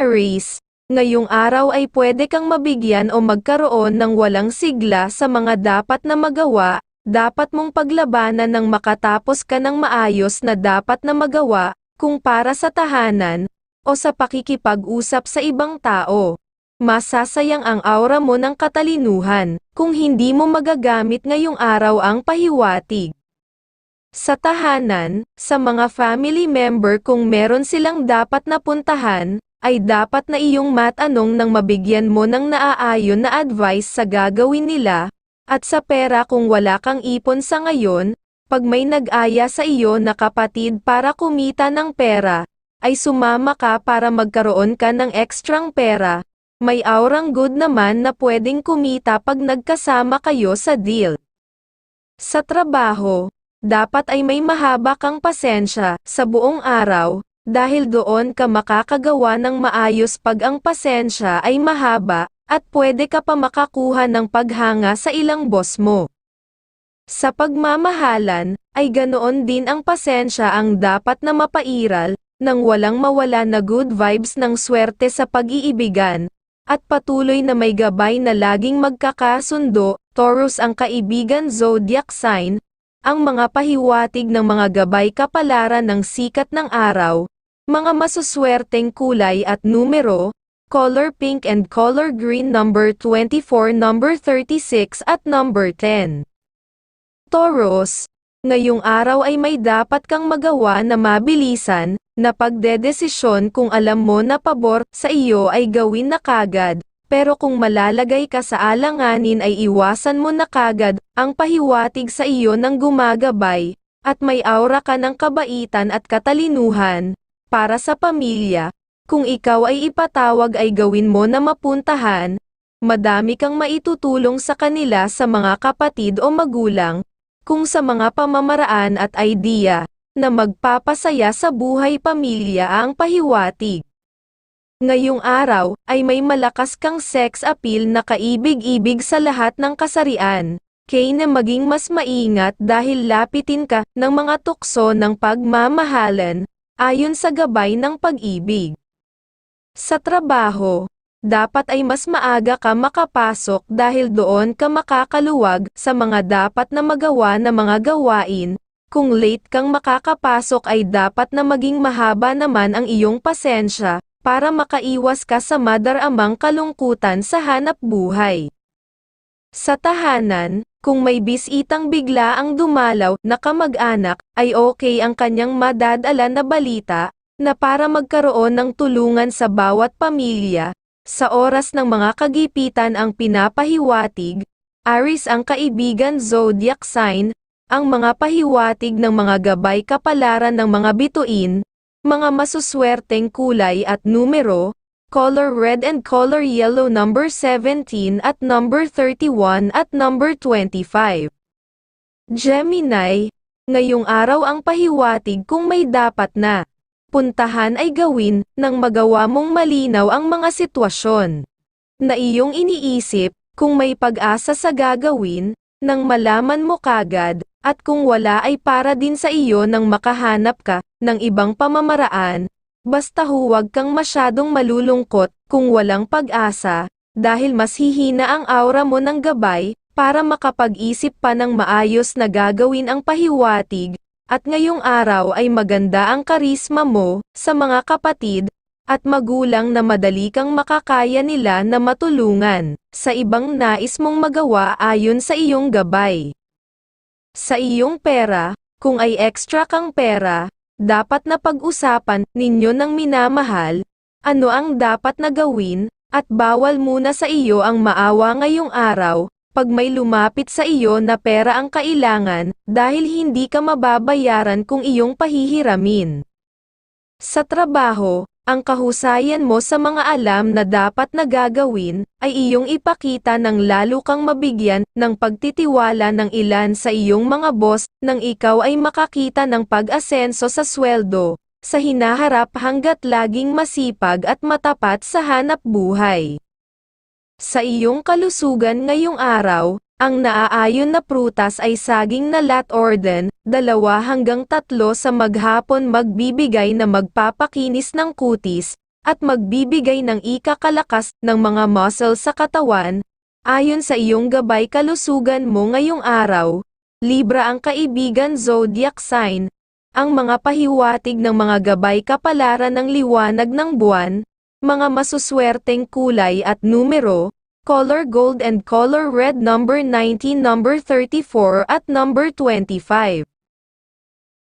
Aries, ngayong araw ay pwede kang mabigyan o magkaroon ng walang sigla sa mga dapat na magawa, dapat mong paglabanan ng makatapos ka ng maayos na dapat na magawa, kung para sa tahanan, o sa pakikipag-usap sa ibang tao. Masasayang ang aura mo ng katalinuhan, kung hindi mo magagamit ngayong araw ang pahiwatig. Sa tahanan, sa mga family member kung meron silang dapat na puntahan, ay dapat na iyong matanong nang mabigyan mo ng naaayon na advice sa gagawin nila, at sa pera kung wala kang ipon sa ngayon, pag may nag-aya sa iyo na kapatid para kumita ng pera, ay sumama ka para magkaroon ka ng ekstrang pera, may aurang good naman na pwedeng kumita pag nagkasama kayo sa deal. Sa trabaho, dapat ay may mahaba kang pasensya sa buong araw, dahil doon ka makakagawa ng maayos pag ang pasensya ay mahaba, at pwede ka pa makakuha ng paghanga sa ilang boss mo. Sa pagmamahalan, ay ganoon din ang pasensya ang dapat na mapairal, nang walang mawala na good vibes ng swerte sa pag-iibigan, at patuloy na may gabay na laging magkakasundo, Taurus ang kaibigan zodiac sign, ang mga pahiwatig ng mga gabay kapalaran ng sikat ng araw, mga masuswerteng kulay at numero, color pink and color green number 24 number 36 at number 10. Taurus, ngayong araw ay may dapat kang magawa na mabilisan, na pagdedesisyon kung alam mo na pabor sa iyo ay gawin na kagad, pero kung malalagay ka sa alanganin ay iwasan mo na kagad, ang pahiwatig sa iyo ng gumagabay, at may aura ka ng kabaitan at katalinuhan, para sa pamilya, kung ikaw ay ipatawag ay gawin mo na mapuntahan, madami kang maitutulong sa kanila sa mga kapatid o magulang, kung sa mga pamamaraan at idea, na magpapasaya sa buhay pamilya ang pahiwatig. Ngayong araw, ay may malakas kang sex appeal na kaibig-ibig sa lahat ng kasarian. Kay na maging mas maingat dahil lapitin ka ng mga tukso ng pagmamahalan, ayon sa gabay ng pag-ibig. Sa trabaho, dapat ay mas maaga ka makapasok dahil doon ka makakaluwag sa mga dapat na magawa na mga gawain, kung late kang makakapasok ay dapat na maging mahaba naman ang iyong pasensya, para makaiwas ka sa madaramang kalungkutan sa hanap buhay. Sa tahanan, kung may bisitang bigla ang dumalaw na kamag-anak, ay okay ang kanyang madadala na balita, na para magkaroon ng tulungan sa bawat pamilya, sa oras ng mga kagipitan ang pinapahiwatig, Aris ang kaibigan zodiac sign, ang mga pahiwatig ng mga gabay kapalaran ng mga bituin, mga masuswerteng kulay at numero, color red and color yellow number 17 at number 31 at number 25. Gemini, ngayong araw ang pahiwatig kung may dapat na puntahan ay gawin nang magawa mong malinaw ang mga sitwasyon na iyong iniisip kung may pag-asa sa gagawin nang malaman mo kagad at kung wala ay para din sa iyo nang makahanap ka ng ibang pamamaraan, basta huwag kang masyadong malulungkot kung walang pag-asa, dahil mas hihina ang aura mo ng gabay, para makapag-isip pa ng maayos na gagawin ang pahiwatig, at ngayong araw ay maganda ang karisma mo, sa mga kapatid, at magulang na madali kang makakaya nila na matulungan, sa ibang nais mong magawa ayon sa iyong gabay. Sa iyong pera, kung ay extra kang pera, dapat na pag-usapan ninyo ng minamahal, ano ang dapat na gawin, at bawal muna sa iyo ang maawa ngayong araw, pag may lumapit sa iyo na pera ang kailangan, dahil hindi ka mababayaran kung iyong pahihiramin. Sa trabaho, ang kahusayan mo sa mga alam na dapat na gagawin, ay iyong ipakita ng lalo kang mabigyan ng pagtitiwala ng ilan sa iyong mga boss, nang ikaw ay makakita ng pag-asenso sa sweldo, sa hinaharap hanggat laging masipag at matapat sa hanap buhay. Sa iyong kalusugan ngayong araw, ang naaayon na prutas ay saging na lat orden, dalawa hanggang tatlo sa maghapon magbibigay na magpapakinis ng kutis, at magbibigay ng ikakalakas ng mga muscle sa katawan, ayon sa iyong gabay kalusugan mo ngayong araw, Libra ang kaibigan zodiac sign, ang mga pahiwatig ng mga gabay kapalaran ng liwanag ng buwan, mga masuswerteng kulay at numero, color gold and color red number 19 number 34 at number 25.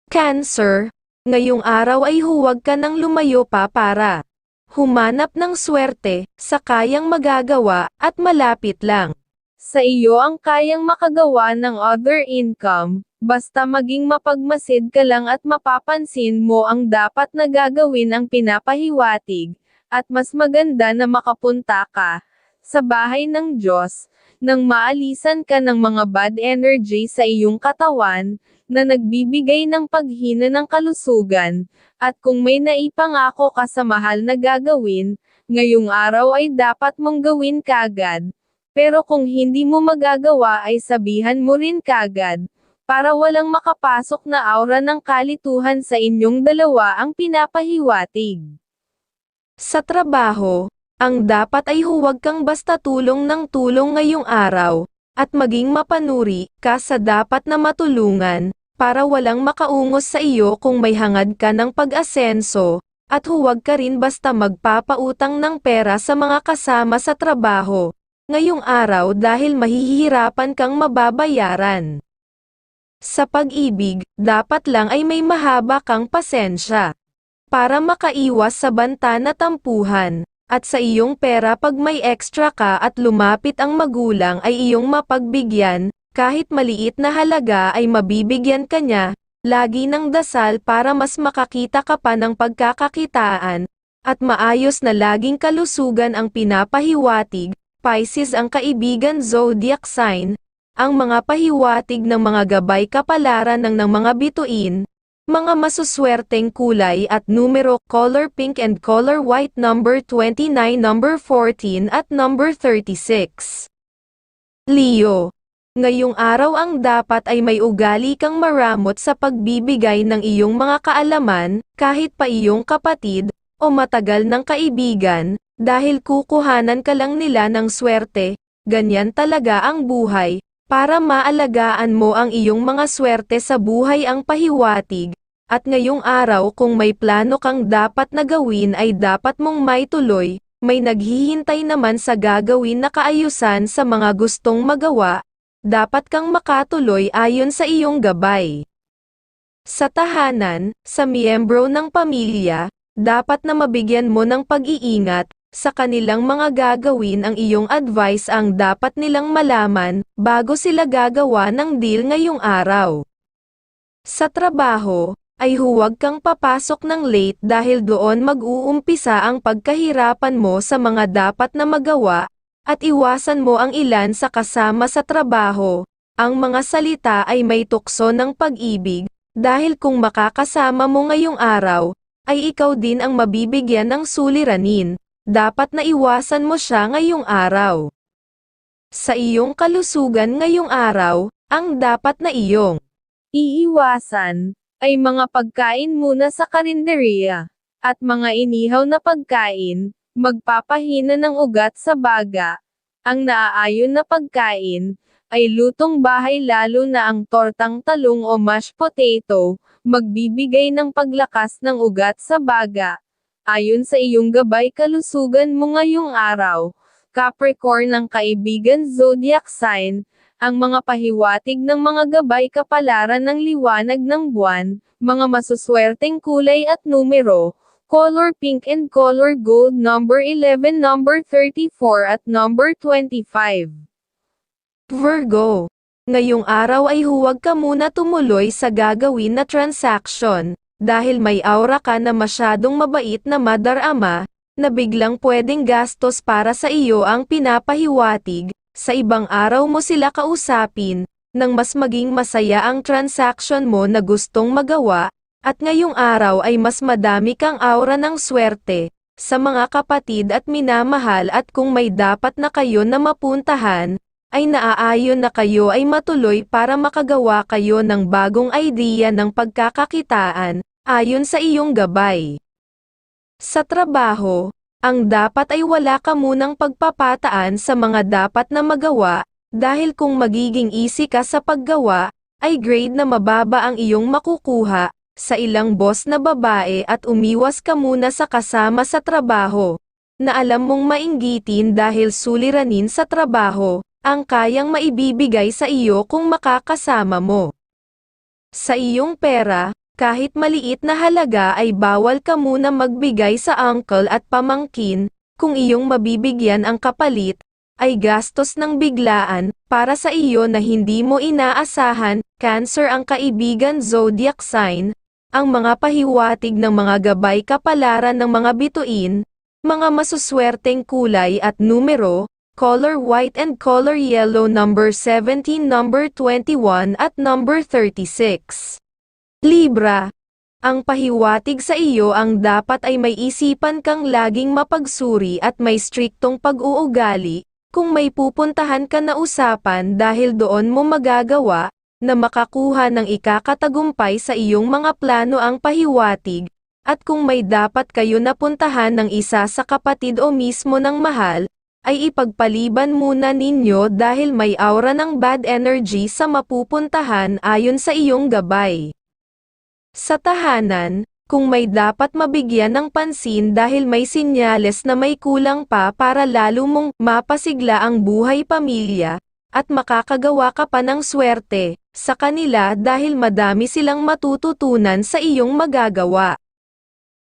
Cancer, ngayong araw ay huwag ka nang lumayo pa para humanap ng swerte sa kayang magagawa at malapit lang. Sa iyo ang kayang makagawa ng other income, basta maging mapagmasid ka lang at mapapansin mo ang dapat na gagawin ang pinapahiwatig, at mas maganda na makapunta ka sa bahay ng Diyos, nang maalisan ka ng mga bad energy sa iyong katawan, na nagbibigay ng paghina ng kalusugan, at kung may naipangako ka sa mahal na gagawin, ngayong araw ay dapat mong gawin kagad. Pero kung hindi mo magagawa ay sabihan mo rin kagad, para walang makapasok na aura ng kalituhan sa inyong dalawa ang pinapahiwatig. Sa trabaho, ang dapat ay huwag kang basta tulong ng tulong ngayong araw, at maging mapanuri ka sa dapat na matulungan, para walang makaungos sa iyo kung may hangad ka ng pag-asenso, at huwag ka rin basta magpapautang ng pera sa mga kasama sa trabaho, ngayong araw dahil mahihirapan kang mababayaran. Sa pag-ibig, dapat lang ay may mahaba kang pasensya. Para makaiwas sa banta na tampuhan, at sa iyong pera pag may extra ka at lumapit ang magulang ay iyong mapagbigyan, kahit maliit na halaga ay mabibigyan ka niya, lagi ng dasal para mas makakita ka pa ng pagkakakitaan, at maayos na laging kalusugan ang pinapahiwatig, Pisces ang kaibigan zodiac sign, ang mga pahiwatig ng mga gabay kapalaran ng ng mga bituin, mga masuswerteng kulay at numero color pink and color white number 29 number 14 at number 36. Leo. Ngayong araw ang dapat ay may ugali kang maramot sa pagbibigay ng iyong mga kaalaman, kahit pa iyong kapatid, o matagal ng kaibigan, dahil kukuhanan ka lang nila ng swerte, ganyan talaga ang buhay, para maalagaan mo ang iyong mga swerte sa buhay ang pahiwatig, at ngayong araw kung may plano kang dapat na gawin ay dapat mong maituloy, may naghihintay naman sa gagawin na kaayusan sa mga gustong magawa, dapat kang makatuloy ayon sa iyong gabay. Sa tahanan, sa miyembro ng pamilya, dapat na mabigyan mo ng pag-iingat, sa kanilang mga gagawin ang iyong advice ang dapat nilang malaman, bago sila gagawa ng deal ngayong araw. Sa trabaho, ay huwag kang papasok ng late dahil doon mag-uumpisa ang pagkahirapan mo sa mga dapat na magawa, at iwasan mo ang ilan sa kasama sa trabaho. Ang mga salita ay may tukso ng pag-ibig, dahil kung makakasama mo ngayong araw, ay ikaw din ang mabibigyan ng suliranin. Dapat na iwasan mo siya ngayong araw. Sa iyong kalusugan ngayong araw, ang dapat na iyong iiwasan ay mga pagkain muna sa karinderya, at mga inihaw na pagkain, magpapahina ng ugat sa baga. Ang naaayon na pagkain, ay lutong bahay lalo na ang tortang talong o mashed potato, magbibigay ng paglakas ng ugat sa baga. Ayon sa iyong gabay kalusugan mo ngayong araw, Capricorn ng kaibigan zodiac sign, ang mga pahiwatig ng mga gabay kapalaran ng liwanag ng buwan, mga masuswerteng kulay at numero, color pink and color gold number 11 number 34 at number 25. Virgo. Ngayong araw ay huwag ka muna tumuloy sa gagawin na transaction, dahil may aura ka na masyadong mabait na madarama, na biglang pwedeng gastos para sa iyo ang pinapahiwatig, sa ibang araw mo sila kausapin, nang mas maging masaya ang transaction mo na gustong magawa, at ngayong araw ay mas madami kang aura ng swerte, sa mga kapatid at minamahal at kung may dapat na kayo na mapuntahan, ay naaayon na kayo ay matuloy para makagawa kayo ng bagong idea ng pagkakakitaan, ayon sa iyong gabay. Sa trabaho, ang dapat ay wala ka munang pagpapataan sa mga dapat na magawa, dahil kung magiging easy ka sa paggawa, ay grade na mababa ang iyong makukuha, sa ilang boss na babae at umiwas ka muna sa kasama sa trabaho, na alam mong mainggitin dahil suliranin sa trabaho, ang kayang maibibigay sa iyo kung makakasama mo. Sa iyong pera, kahit maliit na halaga ay bawal ka muna magbigay sa uncle at pamangkin, kung iyong mabibigyan ang kapalit, ay gastos ng biglaan, para sa iyo na hindi mo inaasahan, cancer ang kaibigan zodiac sign, ang mga pahiwatig ng mga gabay kapalaran ng mga bituin, mga masuswerteng kulay at numero, color white and color yellow number 17 number 21 at number 36. Libra. Ang pahiwatig sa iyo ang dapat ay may isipan kang laging mapagsuri at may striktong pag-uugali, kung may pupuntahan ka na usapan dahil doon mo magagawa, na makakuha ng ikakatagumpay sa iyong mga plano ang pahiwatig, at kung may dapat kayo napuntahan ng isa sa kapatid o mismo ng mahal, ay ipagpaliban muna ninyo dahil may aura ng bad energy sa mapupuntahan ayon sa iyong gabay. Sa tahanan, kung may dapat mabigyan ng pansin dahil may sinyales na may kulang pa para lalo mong mapasigla ang buhay pamilya, at makakagawa ka pa ng swerte, sa kanila dahil madami silang matututunan sa iyong magagawa.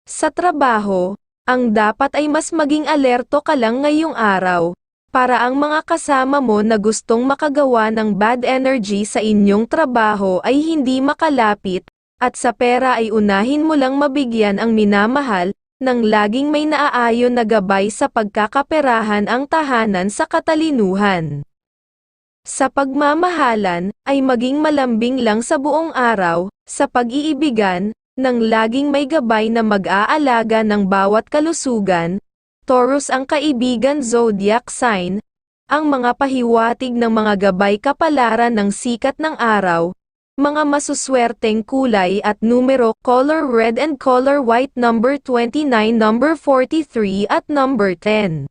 Sa trabaho, ang dapat ay mas maging alerto ka lang ngayong araw, para ang mga kasama mo na gustong makagawa ng bad energy sa inyong trabaho ay hindi makalapit, at sa pera ay unahin mo lang mabigyan ang minamahal, nang laging may naaayon na gabay sa pagkakaperahan ang tahanan sa katalinuhan. Sa pagmamahalan, ay maging malambing lang sa buong araw, sa pag-iibigan, nang laging may gabay na mag-aalaga ng bawat kalusugan, Taurus ang kaibigan zodiac sign, ang mga pahiwatig ng mga gabay kapalaran ng sikat ng araw, mga masuswerteng kulay at numero color red and color white number 29 number 43 at number 10.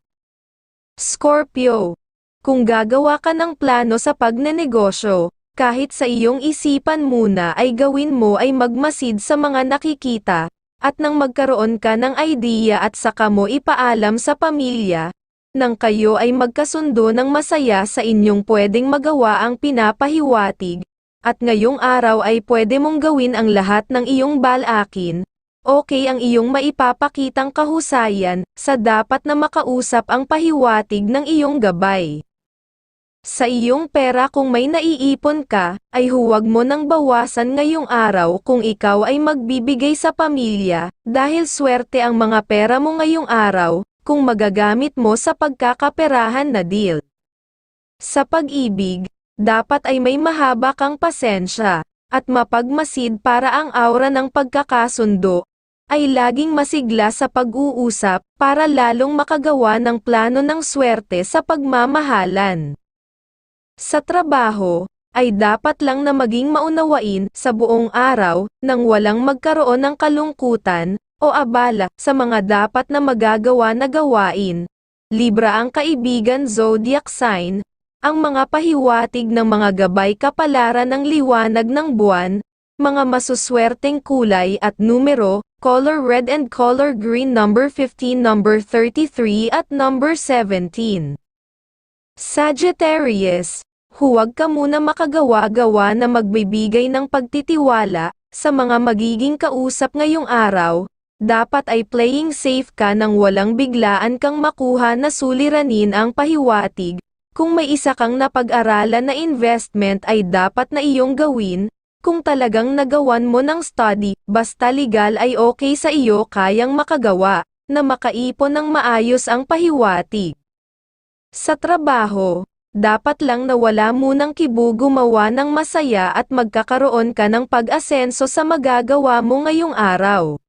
Scorpio kung gagawa ka ng plano sa pagnenegosyo, kahit sa iyong isipan muna ay gawin mo ay magmasid sa mga nakikita, at nang magkaroon ka ng idea at saka mo ipaalam sa pamilya, nang kayo ay magkasundo ng masaya sa inyong pwedeng magawa ang pinapahiwatig, at ngayong araw ay pwede mong gawin ang lahat ng iyong balakin, okay ang iyong maipapakitang kahusayan, sa dapat na makausap ang pahiwatig ng iyong gabay. Sa iyong pera kung may naiipon ka, ay huwag mo nang bawasan ngayong araw kung ikaw ay magbibigay sa pamilya, dahil swerte ang mga pera mo ngayong araw, kung magagamit mo sa pagkakaperahan na deal. Sa pag-ibig, dapat ay may mahaba kang pasensya, at mapagmasid para ang aura ng pagkakasundo, ay laging masigla sa pag-uusap para lalong makagawa ng plano ng swerte sa pagmamahalan. Sa trabaho, ay dapat lang na maging maunawain sa buong araw nang walang magkaroon ng kalungkutan o abala sa mga dapat na magagawa na gawain. Libra ang kaibigan zodiac sign, ang mga pahiwatig ng mga gabay kapalaran ng liwanag ng buwan, mga masuswerteng kulay at numero, color red and color green number 15 number 33 at number 17. Sagittarius, huwag ka muna makagawa-gawa na magbibigay ng pagtitiwala sa mga magiging kausap ngayong araw. Dapat ay playing safe ka nang walang biglaan kang makuha na suliranin ang pahiwatig. Kung may isa kang napag-aralan na investment ay dapat na iyong gawin, kung talagang nagawan mo ng study, basta legal ay okay sa iyo kayang makagawa, na makaipon ng maayos ang pahiwatig. Sa trabaho, dapat lang na wala munang kibo gumawa ng masaya at magkakaroon ka ng pag-asenso sa magagawa mo ngayong araw.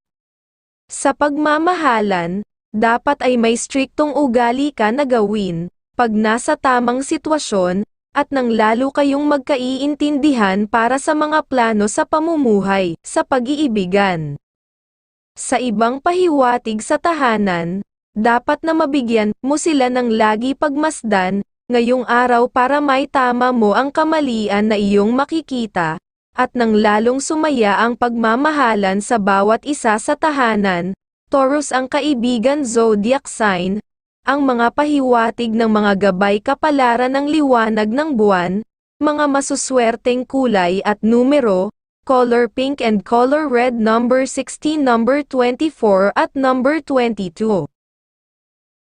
Sa pagmamahalan, dapat ay may striktong ugali ka na gawin, pag nasa tamang sitwasyon, at nang lalo kayong magkaiintindihan para sa mga plano sa pamumuhay, sa pag-iibigan. Sa ibang pahiwatig sa tahanan, dapat na mabigyan mo sila ng lagi pagmasdan, ngayong araw para may tama mo ang kamalian na iyong makikita, at nang lalong sumaya ang pagmamahalan sa bawat isa sa tahanan. Taurus ang kaibigan zodiac sign, ang mga pahiwatig ng mga gabay kapalaran ng liwanag ng buwan, mga masuswerteng kulay at numero, color pink and color red number 16 number 24 at number 22.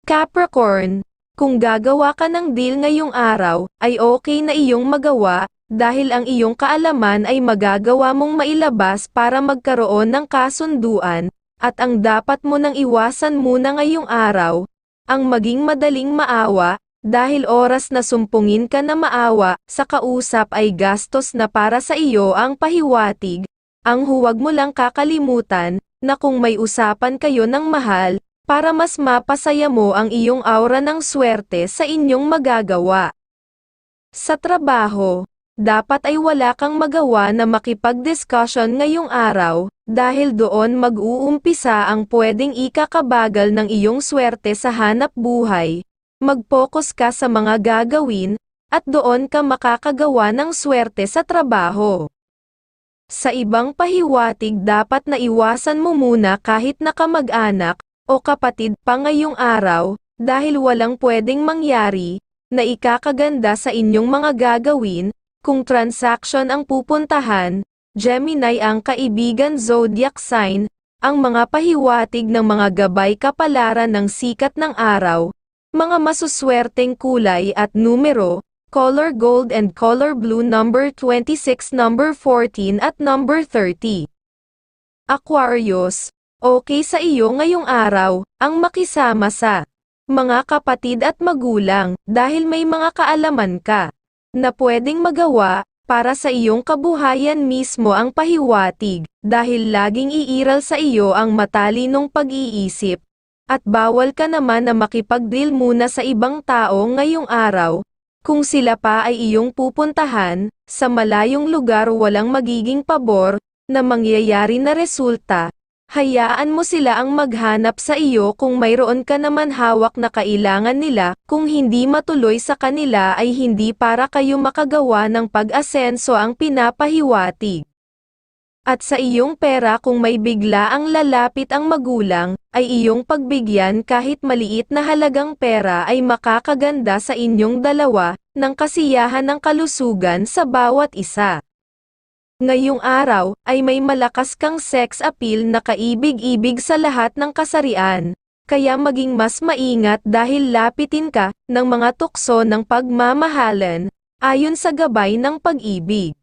Capricorn, kung gagawa ka ng deal ngayong araw, ay okay na iyong magawa, dahil ang iyong kaalaman ay magagawa mong mailabas para magkaroon ng kasunduan, at ang dapat mo nang iwasan muna ngayong araw, ang maging madaling maawa, dahil oras na sumpungin ka na maawa, sa kausap ay gastos na para sa iyo ang pahiwatig, ang huwag mo lang kakalimutan, na kung may usapan kayo ng mahal, para mas mapasaya mo ang iyong aura ng swerte sa inyong magagawa. Sa trabaho, dapat ay wala kang magawa na makipag-discussion ngayong araw, dahil doon mag-uumpisa ang pwedeng ikakabagal ng iyong swerte sa hanap buhay. Mag-focus ka sa mga gagawin, at doon ka makakagawa ng swerte sa trabaho. Sa ibang pahiwatig dapat na iwasan mo muna kahit na kamag-anak, o kapatid pa ngayong araw, dahil walang pwedeng mangyari, na ikakaganda sa inyong mga gagawin, kung transaction ang pupuntahan, Gemini ang kaibigan zodiac sign, ang mga pahiwatig ng mga gabay kapalaran ng sikat ng araw, mga masuswerteng kulay at numero, color gold and color blue number 26 number 14 at number 30. Aquarius, okay sa iyo ngayong araw, ang makisama sa mga kapatid at magulang, dahil may mga kaalaman ka, na pwedeng magawa, para sa iyong kabuhayan mismo ang pahiwatig, dahil laging iiral sa iyo ang matalinong pag-iisip, at bawal ka naman na makipag-deal muna sa ibang tao ngayong araw, kung sila pa ay iyong pupuntahan, sa malayong lugar walang magiging pabor, na mangyayari na resulta, hayaan mo sila ang maghanap sa iyo kung mayroon ka naman hawak na kailangan nila, kung hindi matuloy sa kanila ay hindi para kayo makagawa ng pag-asenso ang pinapahiwatig. At sa iyong pera kung may bigla ang lalapit ang magulang, ay iyong pagbigyan kahit maliit na halagang pera ay makakaganda sa inyong dalawa, ng kasiyahan ng kalusugan sa bawat isa. Ngayong araw, ay may malakas kang sex appeal na kaibig-ibig sa lahat ng kasarian, kaya maging mas maingat dahil lapitin ka, ng mga tukso ng pagmamahalan, ayon sa gabay ng pag-ibig.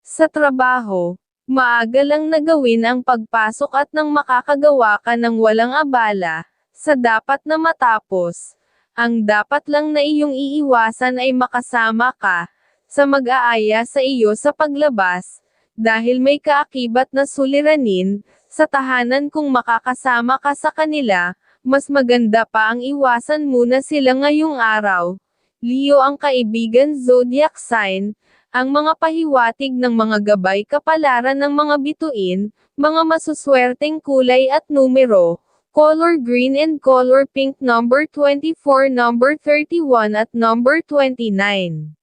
Sa trabaho, maaga lang nagawin ang pagpasok at nang makakagawa ka ng walang abala, sa dapat na matapos. Ang dapat lang na iyong iiwasan ay makasama ka, sa mag-aaya sa iyo sa paglabas, dahil may kaakibat na suliranin, sa tahanan kung makakasama ka sa kanila, mas maganda pa ang iwasan muna sila ngayong araw. Leo ang kaibigan zodiac sign, ang mga pahiwatig ng mga gabay kapalaran ng mga bituin, mga masuswerteng kulay at numero, color green and color pink number 24 number 31 at number 29.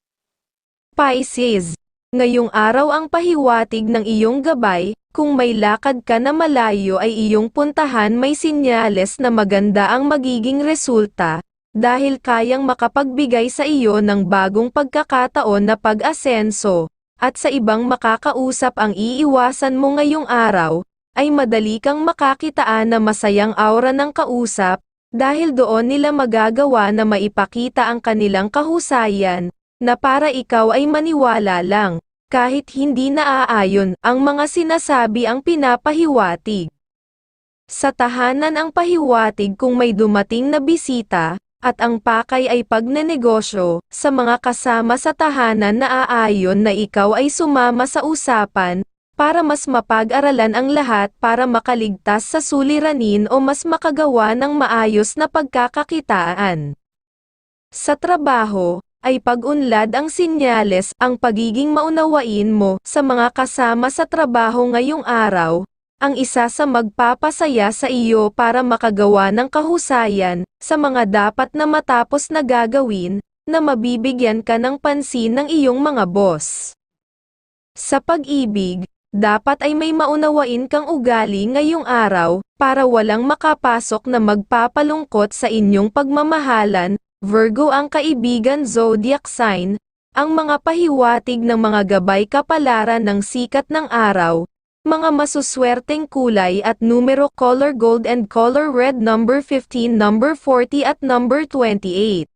Pisces. Ngayong araw ang pahiwatig ng iyong gabay, kung may lakad ka na malayo ay iyong puntahan may sinyales na maganda ang magiging resulta, dahil kayang makapagbigay sa iyo ng bagong pagkakataon na pag-asenso, at sa ibang makakausap ang iiwasan mo ngayong araw, ay madali kang makakitaan na masayang aura ng kausap, dahil doon nila magagawa na maipakita ang kanilang kahusayan, na para ikaw ay maniwala lang, kahit hindi naaayon ang mga sinasabi ang pinapahiwatig. Sa tahanan ang pahiwatig kung may dumating na bisita, at ang pakay ay pagnenegosyo, sa mga kasama sa tahanan na aayon na ikaw ay sumama sa usapan, para mas mapag-aralan ang lahat para makaligtas sa suliranin o mas makagawa ng maayos na pagkakakitaan. Sa trabaho, ay pag-unlad ang sinyales, ang pagiging maunawain mo sa mga kasama sa trabaho ngayong araw, ang isa sa magpapasaya sa iyo para makagawa ng kahusayan, sa mga dapat na matapos na gagawin, na mabibigyan ka ng pansin ng iyong mga boss. Sa pag-ibig, dapat ay may maunawain kang ugali ngayong araw, para walang makapasok na magpapalungkot sa inyong pagmamahalan, Virgo ang kaibigan zodiac sign, ang mga pahiwatig ng mga gabay kapalaran ng sikat ng araw, mga masuswerteng kulay at numero color gold and color red number 15 number 40 at number 28.